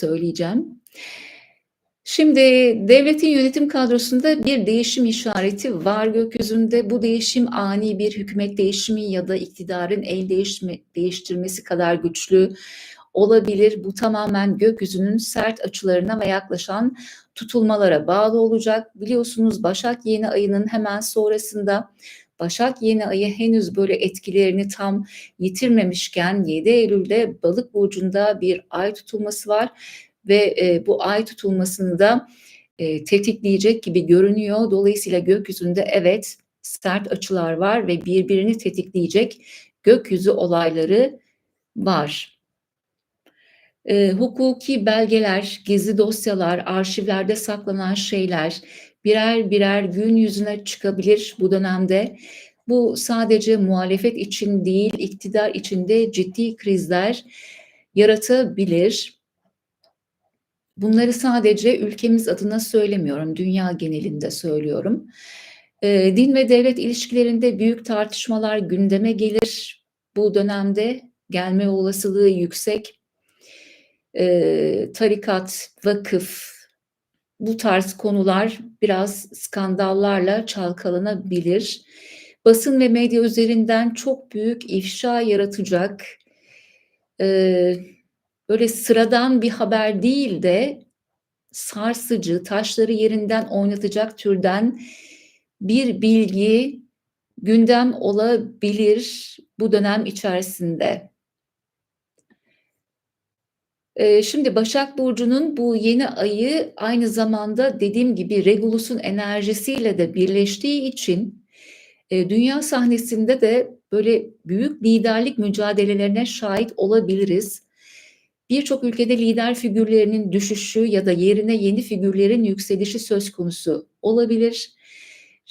söyleyeceğim. Şimdi devletin yönetim kadrosunda bir değişim işareti var gökyüzünde. Bu değişim ani bir hükümet değişimi ya da iktidarın el değişme, değiştirmesi kadar güçlü olabilir. Bu tamamen gökyüzünün sert açılarına ve yaklaşan tutulmalara bağlı olacak. Biliyorsunuz Başak yeni ayının hemen sonrasında Başak yeni ayı henüz böyle etkilerini tam yitirmemişken 7 Eylül'de Balık burcunda bir ay tutulması var ve e, bu ay tutulmasını da e, tetikleyecek gibi görünüyor. Dolayısıyla gökyüzünde evet sert açılar var ve birbirini tetikleyecek gökyüzü olayları var. E, hukuki belgeler, gizli dosyalar, arşivlerde saklanan şeyler birer birer gün yüzüne çıkabilir bu dönemde. Bu sadece muhalefet için değil, iktidar içinde ciddi krizler yaratabilir. Bunları sadece ülkemiz adına söylemiyorum, dünya genelinde söylüyorum. E, din ve devlet ilişkilerinde büyük tartışmalar gündeme gelir. Bu dönemde gelme olasılığı yüksek. E, tarikat, vakıf, bu tarz konular biraz skandallarla çalkalanabilir. Basın ve medya üzerinden çok büyük ifşa yaratacak, e, böyle sıradan bir haber değil de sarsıcı, taşları yerinden oynatacak türden bir bilgi gündem olabilir bu dönem içerisinde. Ee, şimdi Başak Burcu'nun bu yeni ayı aynı zamanda dediğim gibi Regulus'un enerjisiyle de birleştiği için e, dünya sahnesinde de böyle büyük liderlik mücadelelerine şahit olabiliriz. Birçok ülkede lider figürlerinin düşüşü ya da yerine yeni figürlerin yükselişi söz konusu olabilir.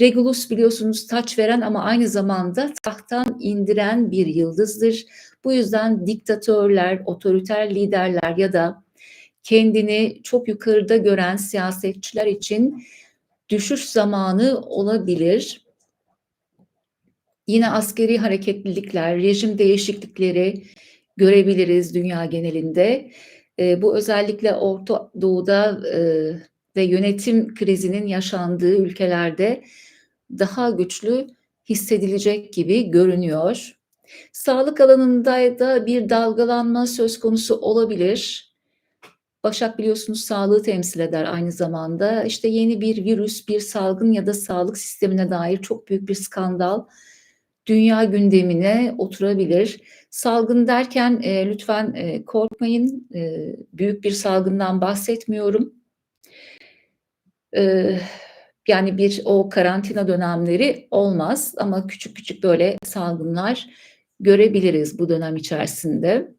Regulus biliyorsunuz taç veren ama aynı zamanda tahttan indiren bir yıldızdır. Bu yüzden diktatörler, otoriter liderler ya da kendini çok yukarıda gören siyasetçiler için düşüş zamanı olabilir. Yine askeri hareketlilikler, rejim değişiklikleri, görebiliriz dünya genelinde. E, bu özellikle Orta Doğu'da e, ve yönetim krizinin yaşandığı ülkelerde daha güçlü hissedilecek gibi görünüyor. Sağlık alanında da bir dalgalanma söz konusu olabilir. Başak biliyorsunuz sağlığı temsil eder aynı zamanda. İşte yeni bir virüs, bir salgın ya da sağlık sistemine dair çok büyük bir skandal dünya gündemine oturabilir. Salgın derken e, lütfen e, korkmayın. E, büyük bir salgından bahsetmiyorum. Yani bir o karantina dönemleri olmaz ama küçük küçük böyle salgınlar görebiliriz bu dönem içerisinde.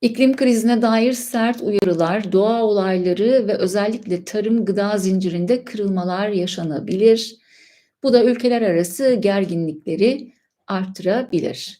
İklim krizine dair sert uyarılar, doğa olayları ve özellikle tarım gıda zincirinde kırılmalar yaşanabilir. Bu da ülkeler arası gerginlikleri arttırabilir.